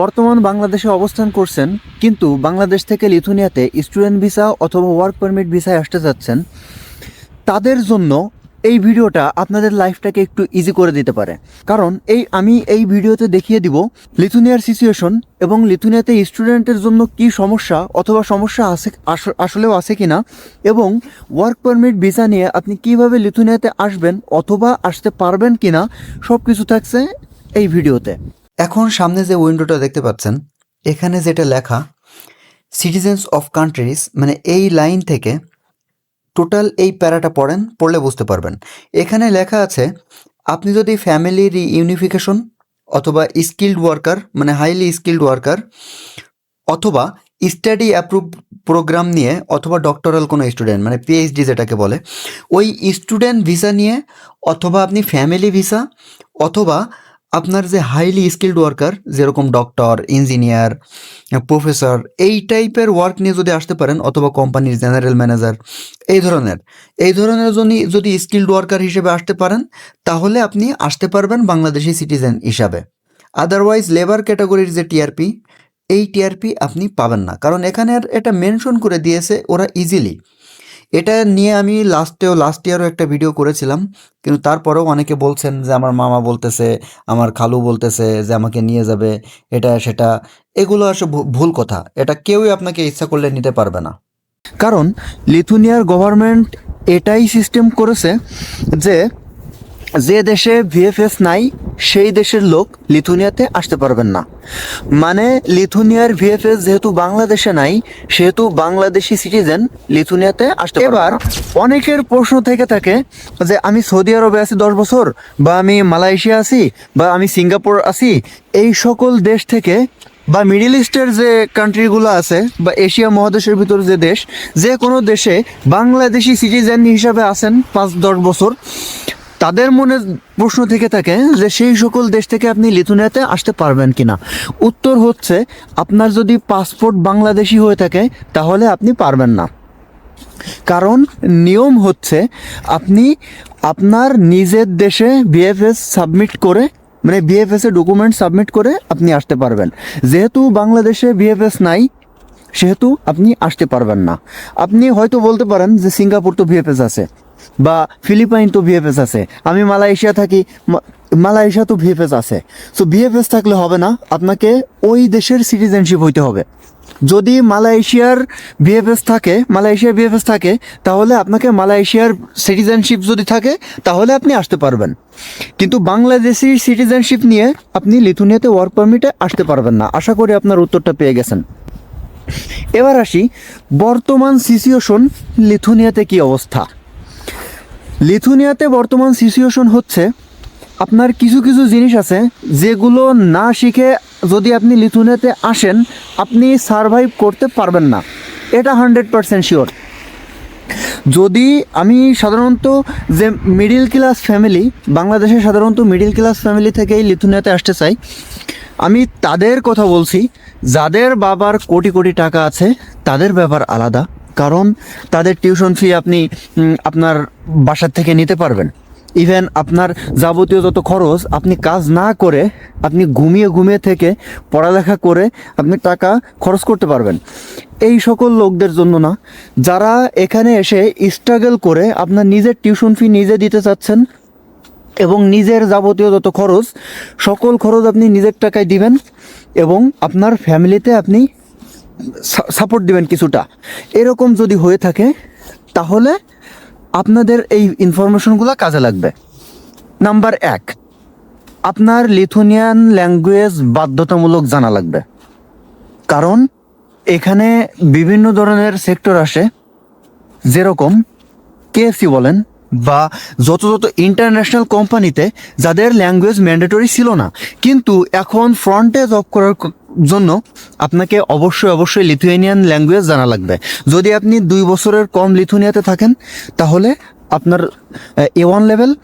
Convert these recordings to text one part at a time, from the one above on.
বর্তমান বাংলাদেশে অবস্থান করছেন, কিন্তু বাংলাদেশ থেকে লিথুনিয়াতে স্টুডেন্ট ভিসা অথবা ওয়ার্ক পারমিট ভিসায় আসতে যাচ্ছেন তাদের জন্য এই ভিডিওটা আপনাদের লাইফটাকে একটু ইজি করে দিতে পারে। কারণ এই আমি এই ভিডিওতে দেখিয়ে দিব লিথুনিয়ার সিচুয়েশন এবং লিথুনিয়াতে স্টুডেন্টের জন্য কি সমস্যা অথবা সমস্যা আছে, আস- আসলেও আছে কিনা এবং ওয়ার্ক পারমিট ভিসা নিয়ে আপনি কীভাবে লিথুনিয়াতে আসবেন অথবা আসতে পারবেন কিনা সব কিছু থাকছে এই ভিডিওতে। এখন সামনে যে উইন্ডোটা দেখতে পাচ্ছেন, এখানে যেটা লেখা সিটিজেন্স অফ কান্ট্রিজ মানে এই লাইন থেকে টোটাল এই প্যারাটা পড়েন, পড়লে বুঝতে পারবেন। এখানে লেখা আছে, আপনি যদি ফ্যামিলি ইউনিফিকেশন অথবা স্কিল্ড ওয়ার্কার মানে হাইলি স্কিল্ড ওয়ার্কার, অথবা স্টাডি অ্যাপ্রুভ প্রোগ্রাম নিয়ে অথবা ডক্টরাল কোনো স্টুডেন্ট মানে পিএইচডি যেটাকে বলে, ওই স্টুডেন্ট ভিসা নিয়ে অথবা আপনি ফ্যামিলি ভিসা অথবা আপনার যে হাইলি স্কিল্ড ওয়ার্কার যেরকম ডক্টর ইঞ্জিনিয়ার প্রফেসর এই টাইপের ওয়ার্ক নিয়ে যদি আসতে পারেন, অথবা কোম্পানির জেনারেল ম্যানেজার এই ধরনের এই ধরনের যদি যদি স্কিল্ড ওয়ার্কার হিসেবে আসতে পারেন, তাহলে আপনি আসতে পারবেন বাংলাদেশি সিটিজেন হিসাবে। আদারওয়াইজ লেবার ক্যাটাগরির যে টিআরপি এই টিআরপি আপনি পাবেন না। কারণ এখানে এটা মেনশন করে দিয়েছে ওরা ইজিলি এটা নিয়ে আমি লাস্টেও লাস্ট ইয়ারও একটা ভিডিও করেছিলাম। কিন্তু তারপরেও অনেকে বলছেন যে, আমার মামা বলতেছে, আমার খালু বলতেছে যে, আমাকে নিয়ে যাবে, এটা, সেটা। এগুলো আসলে ভুল কথা। এটা কেউই আপনাকে ইচ্ছা করলে নিতে পারবে না। কারণ লিথুনিয়ার গভর্নমেন্ট এটাই সিস্টেম করেছে যে যে দেশে ভিএফএস নাই সেই দেশের লোক লিথুনিয়াতে আসতে পারবেন না। মানে লিথুনিয়ার ভিএফএস যেহেতু বাংলাদেশে নাই, সেহেতু বাংলাদেশি সিটিজেন লিথুনিয়াতে আসতে এবার অনেকের প্রশ্ন থেকে থাকে যে, আমি সৌদি আরবে আছি দশ বছর, বা আমি মালয়েশিয়া আছি, বা আমি সিঙ্গাপুর আছি, এই সকল দেশ থেকে, বা মিডিল ইস্টের যে কান্ট্রিগুলো আছে, বা এশিয়া মহাদেশের ভিতর যে দেশ, যে কোনো দেশে বাংলাদেশি সিটিজেন হিসাবে আছেন পাঁচ দশ বছর তাদের মনে প্রশ্ন থেকে থাকে যে সেই সকল দেশ থেকে আপনি লিথুনিয়াতে আসতে পারবেন কিনা। উত্তর হচ্ছে, আপনার যদি পাসপোর্ট বাংলাদেশি হয়ে থাকে, তাহলে আপনি পারবেন না। কারণ নিয়ম হচ্ছে, আপনি আপনার নিজের দেশে বিএফএস সাবমিট করে মানে বিএফএস এ ডকুমেন্ট সাবমিট করে আপনি আসতে পারবেন। যেহেতু বাংলাদেশে বিএফএস নাই, সেহেতু আপনি আসতে পারবেন না। আপনি হয়তো বলতে পারেন যে সিঙ্গাপুর তো ভিএফএস আছে। বা ফিলিপাইন তো ভিএফএস আছে। আমি মালয়েশিয়া থাকি মালয়েশিয়া তো ভিএফএস আছে। সো ভিএফএস থাকলে হবে না, আপনাকে ওই দেশের সিটিজেনশিপ হইতে হবে। যদি মালয়েশিয়ার বিএফএস থাকে, মালয়েশিয়ার বিএফএস থাকে, তাহলে আপনাকে মালয়েশিয়ার সিটিজেনশিপ যদি থাকে, তাহলে আপনি আসতে পারবেন। কিন্তু বাংলাদেশি সিটিজেনশিপ নিয়ে আপনি লিথুনিয়াতে ওয়ার্ক পারমিটে আসতে পারবেন না। আশা করি আপনার উত্তরটা পেয়ে গেছেন। এবার আসি, বর্তমান সিচুয়েশন লিথুনিয়াতে কি অবস্থা? লিথুনিয়াতে বর্তমান সিচুয়েশন হচ্ছে, আপনার কিছু কিছু জিনিস আছে যেগুলো না শিখে যদি আপনি লিথুনিয়াতে আসেন, আপনি সারভাইভ করতে পারবেন না। এটা হান্ড্রেড পারসেন্ট শিওর যদি আমি সাধারণত যে মিডিল ক্লাস ফ্যামিলি বাংলাদেশে সাধারণত মিডিল ক্লাস ফ্যামিলি থেকেই লিথুনিয়াতে আসতে চাই, আমি তাদের কথা বলছি, যাদের বাবার কোটি কোটি টাকা আছে, তাদের ব্যাপার আলাদা। কারণ তাদের টিউশন ফি আপনি আপনার বাসার থেকে নিতে পারবেন। ইভেন আপনার যাবতীয় যত খরচ, আপনি কাজ না করে, আপনি ঘুমিয়ে ঘুমিয়ে থেকে পড়ালেখা করে আপনি টাকা খরচ করতে পারবেন। এই সকল লোকদের জন্য না, যারা এখানে এসে স্ট্রাগল করে আপনার নিজের টিউশন ফি নিজে দিতে চাচ্ছেন এবং নিজের যাবতীয় যত খরচ, সকল খরচ আপনি নিজের টাকায় দিবেন এবং আপনার ফ্যামিলিতে আপনি সাপোর্ট দিবেন কিছুটা। এরকম যদি হয়ে থাকে, তাহলে আপনাদের এই ইনফরমেশনগুলো কাজে লাগবে। নাম্বার এক, আপনার লিথুনিয়ান ল্যাঙ্গুয়েজ বাধ্যতামূলক জানা লাগবে। কারণ এখানে বিভিন্ন ধরনের সেক্টর আসে, যেরকম কেএফসি বলেন বা যত যত ইন্টারন্যাশনাল কোম্পানিতে যাদের ল্যাঙ্গুয়েজ ম্যান্ডেটরি ছিল না, কিন্তু এখন ফ্রন্টে জব করার জন্য আপনাকে অবশ্যই অবশ্যই লিথুয়েনিয়ান ল্যাঙ্গুয়েজ জানা লাগবে। যদি আপনি দুই বছরের কম লিথুনিয়াতে থাকেন, তাহলে আপনার, এ ওয়ান লেভেল,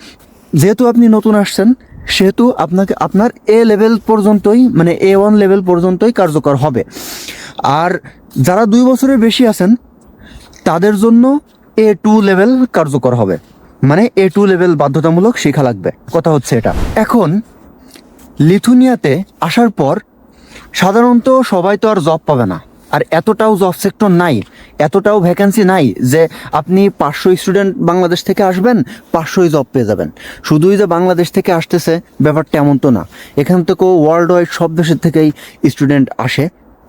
যেহেতু আপনি নতুন আসছেন, সেহেতু আপনাকে, আপনার এ লেভেল পর্যন্তই মানে এ ওয়ান লেভেল পর্যন্তই কার্যকর হবে। আর যারা দুই বছরের বেশি আছেন, তাদের জন্য এ টু লেভেল কার্যকর হবে। মানে এ টু লেভেল বাধ্যতামূলক শেখা লাগবে। কথা হচ্ছে এটা। এখন লিথুনিয়াতে আসার পর সাধারণত সবাই তো আর জব পাবে না। আর এতটাও জব সেক্টর নাই, এতটাও ভ্যাকেন্সি নাই যে আপনি পাঁচশো স্টুডেন্ট বাংলাদেশ থেকে আসবেন, পাঁচশোই জব পেয়ে যাবেন। শুধুই যে বাংলাদেশ থেকে আসতেছে, ব্যাপারটা এমন তো না। এখান থেকেও ওয়ার্ল্ড ওয়াইড সব দেশের থেকেই স্টুডেন্ট আসে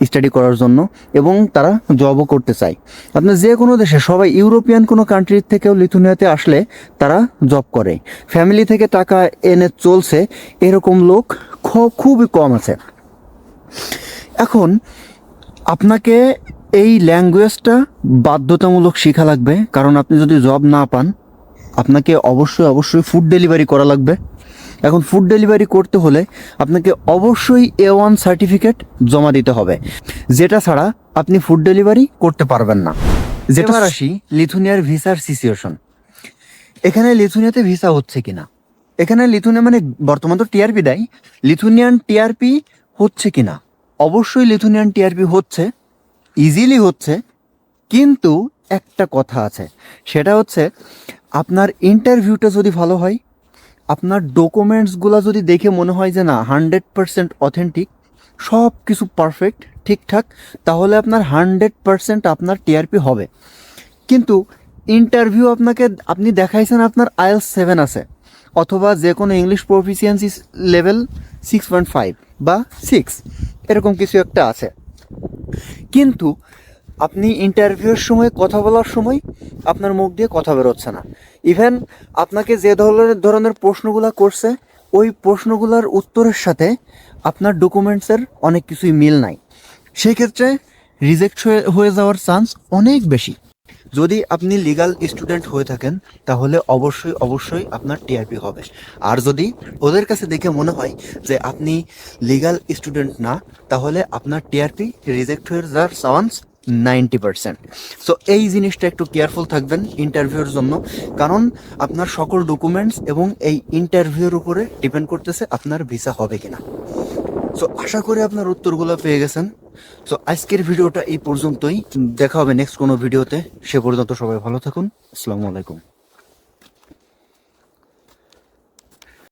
স্টাডি করার জন্য এবং তারা জবও করতে চায়। আপনার যে কোনো দেশে, সবাই ইউরোপিয়ান কোনো কান্ট্রির থেকেও লিথুনিয়াতে আসলে তারা জব করে। ফ্যামিলি থেকে টাকা এনে চলছে, এরকম লোক খুবই কম আছে। এখন আপনাকে এই ল্যাঙ্গুয়েজটা বাধ্যতামূলক শেখা লাগবে কারণ আপনি যদি জব না পান আপনাকে অবশ্যই অবশ্যই ফুড ডেলিভারি করা লাগবে। এখন ফুড ডেলিভারি করতে হলে আপনাকে অবশ্যই এ ওয়ান সার্টিফিকেট জমা দিতে হবে যেটা ছাড়া আপনি ফুড ডেলিভারি করতে পারবেন না। যেটা আসি লিথুনিয়ার ভিসার সিচুয়েশন এখানে লিথুনিয়াতে ভিসা হচ্ছে কিনা? এখানে লিথুনিয়া মানে বর্তমান তো টিআরপি দেয় লিথুনিয়ান টিআরপি হচ্ছে কিনা? অবশ্যই লিথুনিয়ান টিআরপি হচ্ছে ইজিলি হচ্ছে, কিন্তু একটা কথা আছে। সেটা হচ্ছে, আপনার ইন্টারভিউটা যদি ভালো হয়, আপনার ডকুমেন্টসগুলো যদি দেখে মনে হয় যে না হান্ড্রেড পারসেন্ট অথেন্টিক সব কিছু পারফেক্ট ঠিকঠাক, তাহলে আপনার হান্ড্রেড পারসেন্ট আপনার টিআরপি হবে। কিন্তু ইন্টারভিউ আপনাকে, আপনি দেখাইছেন আপনার আইএলস সেভেন আছে। অথবা যে কোনো English proficiency level six point five বা সিক্স এরকম কিছু একটা আছে। কিন্তু আপনি ইন্টারভিউয়ের সময়, কথা বলার সময় আপনার মুখ দিয়ে কথা বেরোচ্ছে না। ইভেন আপনাকে যে ধরনের ধরনের প্রশ্নগুলো করছে, ওই প্রশ্নগুলোর উত্তরের সাথে আপনার ডকুমেন্টসের অনেক কিছুই মিল নাই। সেই ক্ষেত্রে রিজেক্ট হয়ে যাওয়ার চান্স অনেক বেশি। যদি আপনি লিগাল স্টুডেন্ট হয়ে থাকেন, তাহলে অবশ্যই অবশ্যই আপনার টিআরপি হবে। আর যদি ওদের কাছে দেখে মনে হয় যে আপনি লিগাল স্টুডেন্ট না, তাহলে আপনার টিআরপি রিজেক্ট হয়ে যাওয়ার চান্স নাইনটি পার্সেন্ট সো এই জিনিসটা একটু কেয়ারফুল থাকবেন ইন্টারভিউর জন্য। কারণ আপনার সকল ডকুমেন্টস এবং এই ইন্টারভিউর উপরে ডিপেন্ড করতেছে আপনার ভিসা হবে কিনা। সো আশা করি আপনার উত্তরগুলো পেয়ে গেছেন। সো আজকের ভিডিওটা এই পর্যন্তই। দেখা হবে নেক্সট কোনো ভিডিওতে। সে পর্যন্ত সবাই ভালো থাকুন। আসসালামু আলাইকুম।